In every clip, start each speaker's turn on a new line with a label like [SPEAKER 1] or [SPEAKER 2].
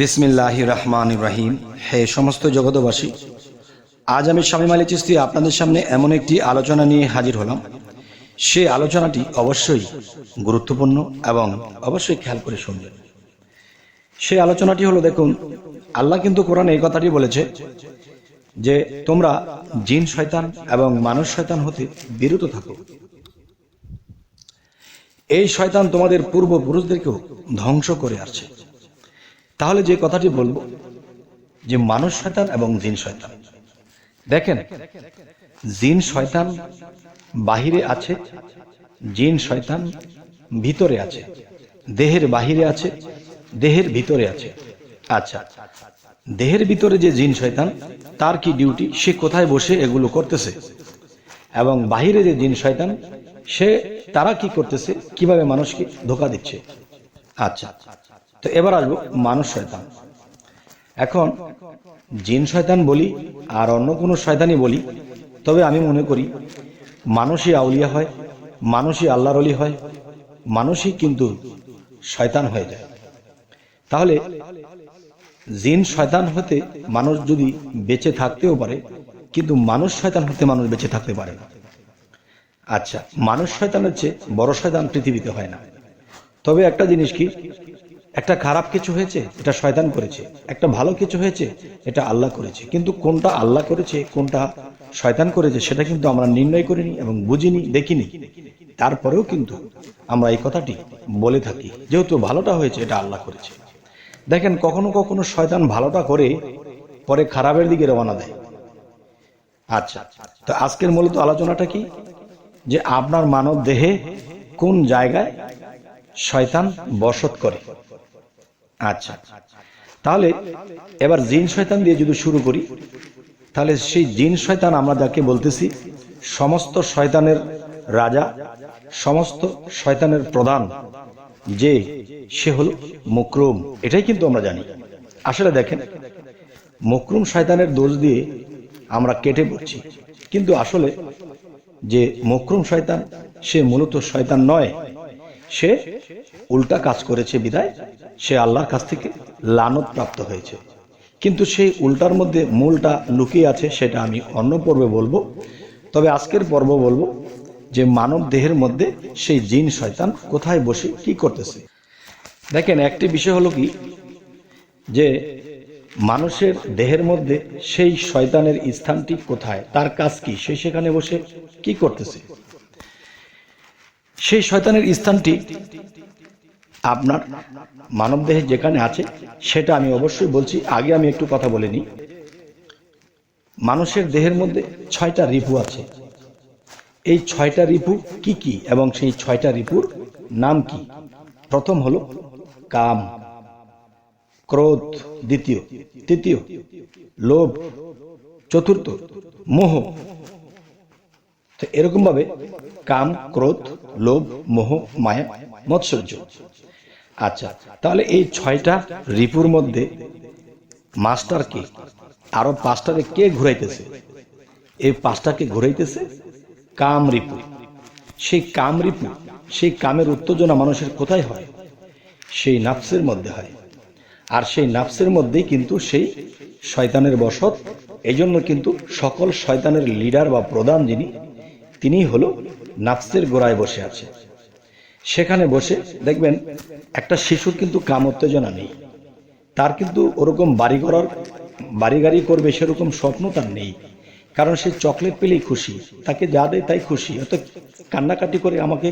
[SPEAKER 1] বিসমিল্লাহ রহমান ইব্রাহিম হে সমস্ত জগতবাসী আজ আমি স্বামী মালি চিস্তি আপনাদের সামনে এমন একটি আলোচনা নিয়ে হাজির হলাম। সে আলোচনাটি অবশ্যই গুরুত্বপূর্ণ এবং অবশ্যই খেয়াল করে শুনবেন। সেই আলোচনাটি হলো, দেখুন, আল্লাহ কিন্তু কোরআন এই কথাটি বলেছে যে, তোমরা জিন, শয়তান এবং মানুষ, শয়তান হতে বিরত থাকো। এই শয়তান তোমাদের পূর্বপুরুষদেরকেও ধ্বংস করে আসছে। তাহলে যে কথাটি বলব, যে মানুষ শয়তান এবং জিন শয়তান। দেখেন, জিন শয়তান বাহিরে আছে, জিন শয়তান ভিতরে আছে, দেহের বাহিরে আছে, দেহের ভিতরে আছে। আচ্ছা দেহের ভিতরে যে জিন শয়তান, তার কি ডিউটি? সে কোথায় বসে এগুলো করতেছে? এবং বাহিরে যে জিন শয়তান, সে তারা কি করতেছে? কীভাবে মানুষকে ধোকা দিচ্ছে? আচ্ছা তো এবার আসব মানুষ শয়তান। এখন জিন শয়তান বলি আর অন্য কোনো শয়তানই বলি, তবে আমি মনে করি মানুষই আউলিয়া হয়, মানুষই আল্লাহর অলি হয়, মানুষই কিন্তু শয়তান হয়ে যায়। তাহলে জিন শয়তান হতে মানুষ যদি বেঁচে থাকতেও পারে, কিন্তু মানুষ শয়তান হতে মানুষ বেঁচে থাকতে পারে আচ্ছা মানুষ শয়তান হচ্ছে বড় শয়তান পৃথিবীতে হয় না। তবে একটা জিনিস কি একটা খারাপ কিছু হয়েছে, এটা শয়তান করেছে। একটা ভালো কিছু হয়েছে, এটা আল্লাহ করেছে। কিন্তু কোনটা আল্লাহ করেছে, কোনটা শয়তান করেছে, সেটা কিন্তু আমরা নির্ণয় করিনি এবং বুঝিনি, দেখিনি। তারপরেও কিন্তু আমরা এই কথাটি বলে থাকি, যেহেতু ভালোটা হয়েছে, এটা আল্লাহ করেছে। দেখেন, কখনো কখনো শয়তান ভালোটা করে, পরে খারাপের দিকে রওনা দেয়। আচ্ছা তো আজকের মূলত আলোচনাটা কি? যে আপনার মানব দেহে কোন জায়গায় শয়তান বসত করে? আচ্ছা। তাহলে এবার জিন শয়তান দিয়ে যদি শুরু করি, তাহলে সেই জিন শয়তান আমরা যাকে বলতেছি, সমস্ত শয়তানের রাজা, সমস্ত শয়তানের প্রধান, যে সে হল মকরুম। এটাই কিন্তু আমরা জানি। আসলে দেখেন, মকরুম শয়তানের দোষ দিয়ে আমরা কেটে পড়ছি। কিন্তু আসলে যে মকরুম শয়তান, সে মূলত শয়তান নয়, সে উল্টা কাজ করেছে বিদায়। সে আল্লাহর কাছ থেকে লানত প্রাপ্ত হয়েছে। কিন্তু সেই উল্টার মধ্যে মূলটা লুকিয়ে আছে, সেটা আমি অন্য পর্বে বলব। তবে আজকের পর্ব বলব যে মানব দেহের মধ্যে সেই জিন শয়তান কোথায় বসে, কি করতেছে। দেখেন, একটি বিষয় হলো কি? যে মানুষের দেহের মধ্যে সেই শয়তানের স্থানটি কোথায়, তার কাজ কি, সে সেখানে বসে কি করতেছে? সেই শয়তানের স্থানটি আপনার মানবদেহে যেখানে আছে, সেটা আমি অবশ্যই বলছি। আগে আমি একটু কথা বলে নিই। মানুষের দেহের মধ্যে ছয়টা রিপু আছে। এই ছয়টা রিপু কি কি এবং সেই ছয়টা রিপুর নাম কি? প্রথম হলো কাম, ক্রোধ, দ্বিতীয়, তৃতীয়, লোভ, চতুর্থ, মোহ। তো এরকম ভাবে কাম, ক্রোধ, লোভ, মোহ, মায়া, মৎসর্য। আচ্ছা তাহলে এই ছয়টা রিপুর মধ্যে মাস্টার কে? আরও পাঁচটারে কে ঘুরাইতেছে? এই পাঁচটাকে ঘুরাইতেছে কাম রিপু। সেই কাম রিপু, সেই কামের উত্তেজনা মানুষের কোথায় হয়? সেই নাফসের মধ্যে হয়। আর সেই নাফসের মধ্যেই কিন্তু সেই শয়তানের বসত। এই জন্য কিন্তু সকল শয়তানের লিডার বা প্রধান যিনি তিনি হলো নাফসের গোড়ায় বসে আছে। সেখানে বসে দেখবেন একটা শিশুর কিন্তু কাম উত্তেজনা নেই। তার কিন্তু ওরকম বাড়ি করার, বাড়ি গাড়ি করবে সেরকম স্বপ্ন তার নেই। কারণ সে চকলেট পেলেই খুশি, তাকে যা দেয় তাই খুশি। অত কান্নাকাটি করে আমাকে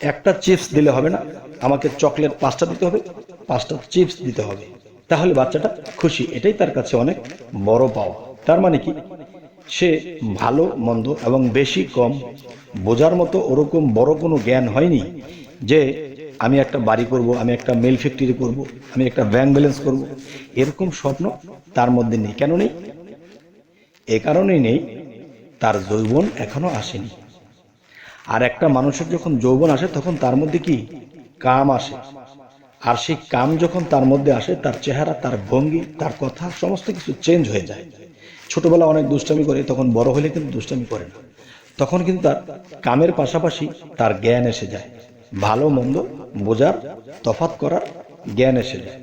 [SPEAKER 1] একটা চিপস দিলে হবে না, আমাকে চকলেট পাঁচটা দিতে হবে, পাঁচটা চিপস দিতে হবে। তাহলে বাচ্চাটা খুশি, এটাই তার কাছে অনেক বড় পাওয়া। তার মানে কি? সে ভালো, মন্দ এবং বেশি কম বোঝার মতো ওরকম বড় কোনো জ্ঞান হয়নি যে আমি একটা বাড়ি করব, আমি একটা মেল ফ্যাক্টরি করব, আমি একটা ব্যাংক ব্যালেন্স করব। এরকম স্বপ্ন তার মধ্যে নেই। কেন নেই? এ কারণেই নেই, তার যৌবন এখনও আসেনি। আর একটা মানুষের যখন যৌবন আসে, তখন তার মধ্যে কি? কাম আসে। আর সেই কাম যখন তার মধ্যে আসে, তার চেহারা, তার ভঙ্গি, তার কথা, সমস্ত কিছু চেঞ্জ হয়ে যায়। ছোটবেলা অনেক দুষ্টামি করে, তখন বড় হলে কিন্তু দুষ্টামি করে না। তখন কিন্তু তার কামের পাশাপাশি তার জ্ঞান এসে যায়। ভালো, মন্দ বোঝার তফাত করার জ্ঞান এসে যায়।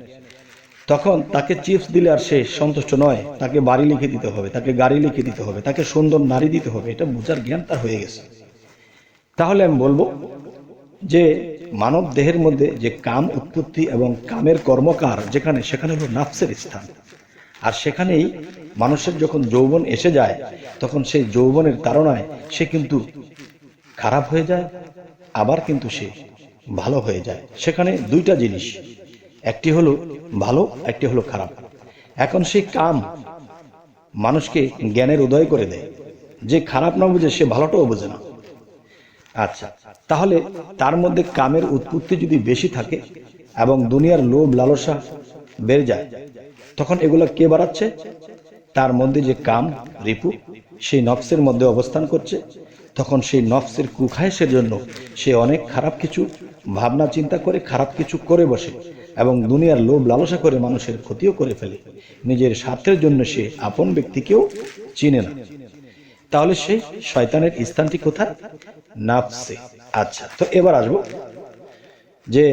[SPEAKER 1] তখন তাকে চিপস দিলে আর সে সন্তুষ্ট নয়। তাকে বাড়ি লিখে দিতে হবে, তাকে গাড়ি লিখে দিতে হবে, তাকে সুন্দর নারী দিতে হবে, এটা বোঝার জ্ঞান তার হয়ে গেছে। তাহলে আমি বলব যে মানব দেহের মধ্যে যে কাম উৎপত্তি এবং কামের কর্মকার যেখানে, সেখানে হলো নাফসের স্থান। আর সেখানেই মানুষের যখন যৌবন এসে যায়, তখন সেই যৌবনের তাড়নায় সে কিন্তু খারাপ হয়ে যায়, আবার কিন্তু সে ভালো হয়ে যায়। সেখানে দুইটা জিনিস, একটি হলো ভালো, একটি হলো খারাপ। এখন সেই কাম মানুষকে জ্ঞানের উদয় করে দেয়। যে খারাপ না বুঝে, সে ভালোটাও বোঝে না। আচ্ছা তাহলে তার মধ্যে কামের উৎপত্তি যদি বেশি থাকে এবং দুনিয়ার লোভ লালসা বেড়ে যায়, তখন এগুলো কে বাড়াচ্ছে? তার মধ্যে যে কাম, রিপু, সেই নফসের মধ্যে অবস্থান করছে। তখন সেই নফসের কুখায়সের জন্য সে অনেক খারাপ কিছু, ভাবনা চিন্তা করে খারাপ কিছু করে বসে এবং দুনিয়ার লোভ লালসা করে মানুষের ক্ষতিও করে ফেলে। নিজের স্বার্থের জন্য সে আপন ব্যক্তিকেও চিনে না। তাহলে সে শয়তানের স্থানটি কোথায়? নাফসে। আচ্ছা তো এবার আসব যে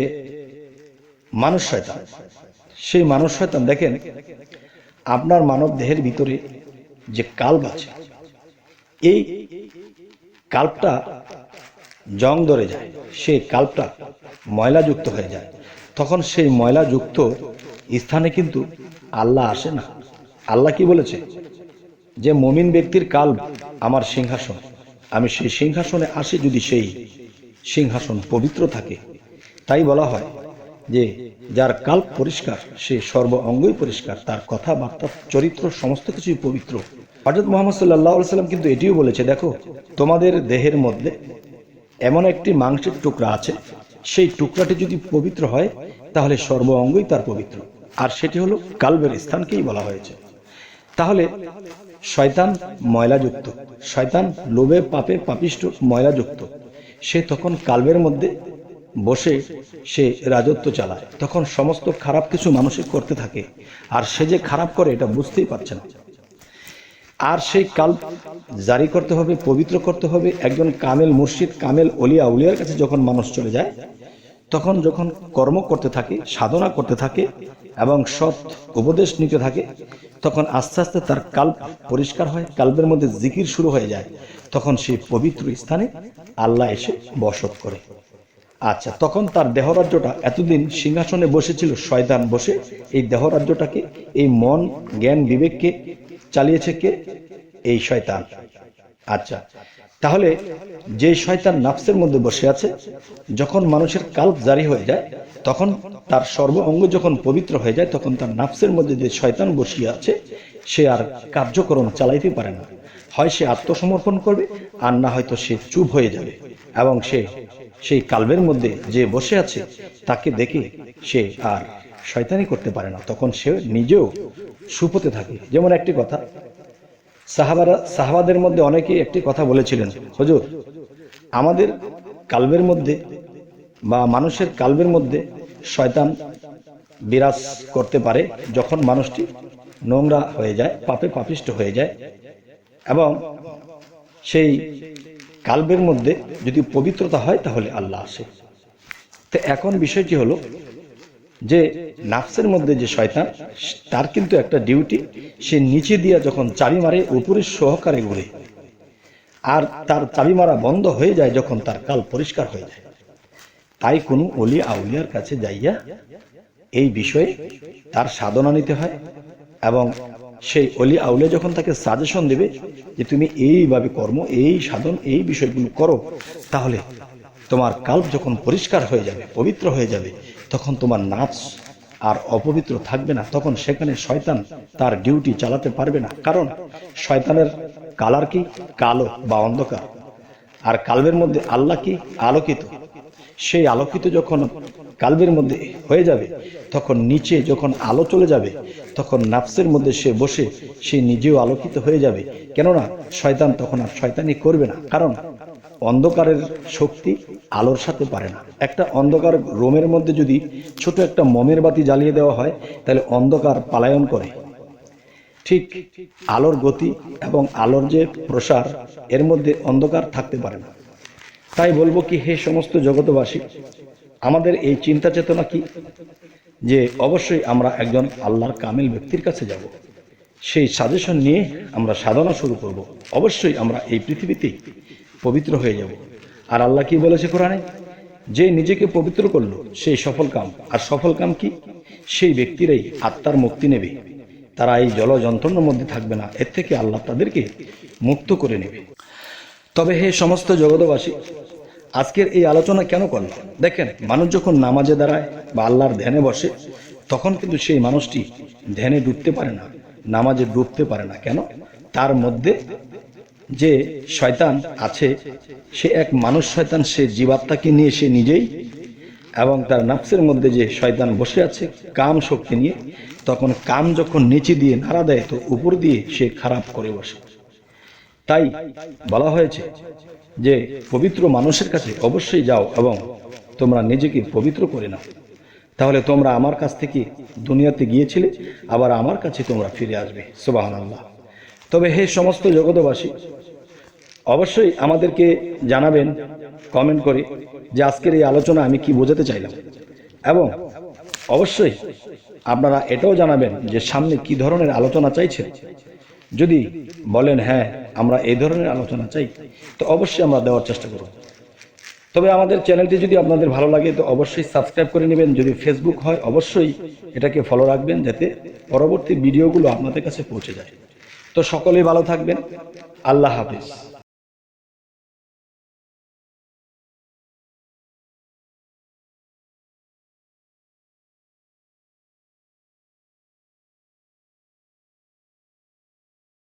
[SPEAKER 1] মানুষ শয়তান। সেই মানুষ শয়তান দেখেন আপনার মানব দেহের ভিতরে যে কাল্প আছে, এই কাল্পটা জং ধরে যায়, সেই কাল্পটা ময়লাযুক্ত হয়ে যায়। তখন সেই ময়লাযুক্ত স্থানে কিন্তু আল্লাহ আসে না। আল্লাহ কি বলেছে? যে মমিন ব্যক্তির কাল আমার সিংহাসন, আমি সেই সিংহাসনে আসি যদি সেই সিংহাসন পবিত্র থাকে। তাই বলা হয় যে যার কাল পরিষ্কার, সে সর্ব অঙ্গই পরিষ্কার, তার কথাবার্তা, চরিত্র, সমস্ত কিছুই পবিত্র। হজরত মোহাম্মদ সাল্লাহ সাল্লাম কিন্তু এটিও বলেছে, দেখো, তোমাদের দেহের মধ্যে এমন একটি মাংসের টুকরা আছে, সেই টুকরাটি যদি পবিত্র হয়, তাহলে সর্ব অঙ্গই তার পবিত্র। আর সেটি হলো কালবের স্থানকেই বলা হয়েছে। তাহলে শয়তান ময়লাযুক্ত, শয়তান লোভে পাপে পাপিষ্ট ময়লাযুক্ত, সে তখন কালবের মধ্যে বসে সে রাজত্ব চালায়। তখন সমস্ত খারাপ কিছু মানুষে করতে থাকে। আর সে যে খারাপ করে, এটা বুঝতেই পারছে না। আর সেই কাল জারি করতে হবে, পবিত্র করতে হবে। একজন কামেল মুর্শিদ, কামেল অলিয়া উলিয়ার কাছে যখন মানুষ চলে যায়, তখন যখন কর্ম করতে থাকে, সাধনা করতে থাকে এবং সৎ উপদেশ নিতে থাকে, তখন আস্তে আস্তে তার কাল পরিষ্কার হয়, কাল্পের মধ্যে জিকির শুরু হয়ে যায়। তখন সেই পবিত্র স্থানে আল্লাহ এসে বসত করে। আচ্ছা তখন তার দেহরাজ্যটা এতদিন সিংহাসনে বসেছিল শয়তান বসে, এই দেহরাজ্যটাকে, এই মন জ্ঞান বিবেককে চালিয়েছে কে? এই শয়তান। আচ্ছা তাহলে যে শয়তান নাফসের মধ্যে বসে আছে, যখন মানুষের কাল্প জারি হয়ে যায়, তখন তার সর্ব অঙ্গ যখন পবিত্র হয়ে যায়, তখন তার নাফসের মধ্যে যে শয়তান বসিয়ে আছে, সে আর কার্যক্রম চালাইতে পারে না। হয় সে আত্মসমর্পণ করবে, আর না হয়তো সে চুপ হয়ে যাবে। এবং সে সেই কালবের মধ্যে যে বসে আছে, তাকে দেখে সে আর শয়তানি করতে পারে না। তখন সে নিজেও সুপথে থাকে। যেমন একটি কথা, সাহাবারা, সাহাবাদের মধ্যে অনেকেই একটি কথা বলেছিলেন, হজুর, আমাদের কালবের মধ্যে বা মানুষের কালবের মধ্যে শয়তান বিরাজ করতে পারে যখন মানুষটি নোংরা হয়ে যায়, পাপে পাপিষ্ট হয়ে যায়। এবং সেই কালবের মধ্যে যদি পবিত্রতা হয়, তাহলে আল্লাহ আসে। তো এখন বিষয়টি হলো যে নাফসের মধ্যে যে শয়তান, তার কিন্তু একটা ডিউটি। সে নিচে দিয়া যখন চাবি মারে উপরের সহকারে ঘুরে। আর তার চাবি মারা বন্ধ হয়ে যায় যখন তার কাল পরিষ্কার হয়ে যায়। তাই কোনো অলি আউলিয়ার কাছে যাইয়া এই বিষয়ে তার সাধনা নিতে হয় এবং সেই অলি আউলে যখন তাকে সাজেশন দেবে যে তুমি এইভাবে কর্ম, এই সাধন, এই বিষয়গুলো করো, তাহলে তোমার কাল্প যখন পরিষ্কার হয়ে যাবে, পবিত্র হয়ে যাবে, তখন তোমার নাচ আর অপবিত্র থাকবে না। তখন সেখানে শয়তান তার ডিউটি চালাতে পারবে না। কারণ শয়তানের কালার কি? কালো বা অন্ধকার। আর কালবের মধ্যে আল্লাহ কি? আলোকিত। সেই আলোকিত যখন কালবের মধ্যে হয়ে যাবে, তখন নিচে যখন আলো চলে যাবে, তখন নাফসের মধ্যে সে বসে সে নিজেও আলোকিত হয়ে যাবে। কেননা শয়তান তখন আর শয়তানি করবে না। কারণ অন্ধকারের শক্তি আলোর সাথে পারে না। একটা অন্ধকার রোমের মধ্যে যদি ছোট একটা মমের বাতি জ্বালিয়ে দেওয়া হয়, তাহলে অন্ধকার পালায়ন করে। ঠিক আলোর গতি এবং আলোর যে প্রসার, এর মধ্যে অন্ধকার থাকতে পারে না। তাই বলব কি, হে সমস্ত জগতবাসী আমাদের এই চিন্তা চেতনা কি? যে অবশ্যই আমরা একজন আল্লাহর কামিল ব্যক্তির কাছে যাব। সেই সাজেশন নিয়ে আমরা সাধনা শুরু করব। অবশ্যই আমরা এই পৃথিবীতে পবিত্র হয়ে যাব। আর আল্লাহ কি বলেছে কোরআনে? যে নিজেকে পবিত্র করল, সেই সফল কাম। আর সফল কাম কি? সেই ব্যক্তিরাই আত্মার মুক্তি নেবে। তারা এই জল যন্ত্রণার মধ্যে থাকবে না। এর থেকে আল্লাহ তাদেরকে মুক্ত করে নেবে। তবে হে সমস্ত জগতবাসী আজকের এই আলোচনা কেন করল দেখেন, মানুষ যখন নামাজে দাঁড়ায় বা আল্লাহর ধ্যানে বসে, তখন কিন্তু সেই মানুষটি ধ্যানে ডুবতে পারে না, নামাজে ডুবতে পারে না। কেন? তার মধ্যে যে শয়তান আছে, সে এক মানুষ শয়তান, সে জীবাত্মাকে নিয়ে সে নিজেই, এবং তার নাফসের মধ্যে যে শয়তান বসে আছে কাম শক্তি নিয়ে, তখন কাম যখন নিচে দিয়ে নাড়া দেয়, তো উপর দিয়ে সে খারাপ করে বসে। তাই বলা হয়েছে যে পবিত্র মানুষের কাছে অবশ্যই যাও এবং তোমরা নিজেকে পবিত্র করে নাও। তাহলে তোমরা আমার কাছ থেকে দুনিয়াতে গিয়েছিলে, আবার আমার কাছে তোমরা ফিরে আসবে। সুবাহান আল্লাহ তবে হে সমস্ত জগতবাসী অবশ্যই আমাদেরকে জানাবেন কমেন্ট করে যে আজকের এই আলোচনা আমি কি বোঝাতে চাইলাম। এবং অবশ্যই আপনারা এটাও জানাবেন যে সামনে কি ধরনের আলোচনা চাইছেন। যদি বলেন হ্যাঁ আমরা এই ধরনের আলোচনা চাই, তো অবশ্যই আমরা দেওয়ার চেষ্টা করব। তবে আমাদের চ্যানেলটি যদি আপনাদের ভালো লাগে, তো অবশ্যই সাবস্ক্রাইব করে নেবেন। যদি ফেসবুক হয়, অবশ্যই এটাকে ফলো রাখবেন, যাতে পরবর্তী ভিডিওগুলো আপনাদের কাছে পৌঁছে যায়। তো সকলেই ভালো থাকবেন। আল্লাহ হাফিজ।